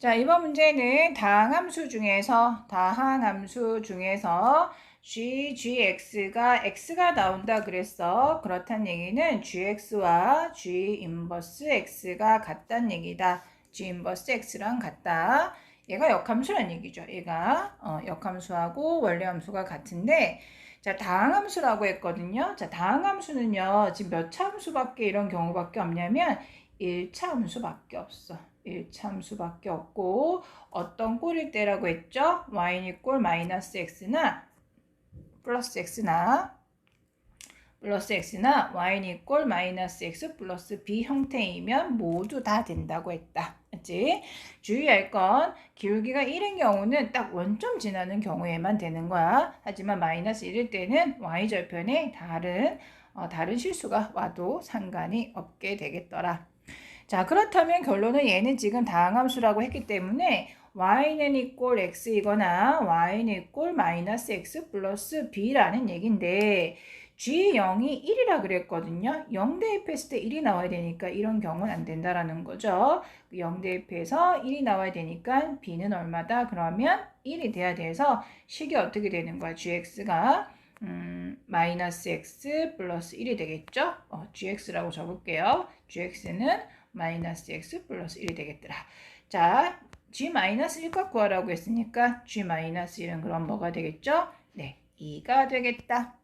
자, 이번 문제는 다항함수 중에서 다항함수 중에서 g, gx가 x가 나온다 그랬어. 그렇단 얘기는 gx와 g 인버스 x가 같단 얘기다. g 인버스 x랑 같다. 얘가 역함수란 얘기죠. 얘가 어, 역함수하고 원래함수가 같은데 자, 다항함수라고 했거든요. 자, 다항함수는요. 지금 몇 차 함수밖에 이런 경우밖에 없냐면 1차 함수밖에 없어. 1차 함수밖에 없고 어떤 꼴일 때라고 했죠? y는 꼴 마이너스 x나 플러스 x나 플러스 x나 y는 꼴 마이너스 x 플러스 b 형태이면 모두 다 된다고 했다. 맞지? 주의할 건 기울기가 1인 경우는 딱 원점 지나는 경우에만 되는 거야. 하지만 마이너스 1일 때는 y절편에 다른 어, 다른 실수가 와도 상관이 없게 되겠더라. 자 그렇다면 결론은 얘는 지금 다항함수라고 했기 때문에 y는 이꼴 x이거나 y는 이꼴 마이너스 x 플러스 b라는 얘긴데 g0이 1이라 그랬거든요. 0 대입했을 때 1이 나와야 되니까 이런 경우는 안 된다라는 거죠. 0 대입해서 1이 나와야 되니까 b는 얼마다? 그러면 1이 돼야 돼서 식이 어떻게 되는 거야? gx가 음, 마이너스 x 플러스 1이 되겠죠? 어, gx라고 적을게요. gx는 마이너스 x 플러스 1이 되겠더라. 자, g 마이너스 1값 구하라고 했으니까 g 마이너스 1은 그럼 뭐가 되겠죠? 네, 2가 되겠다.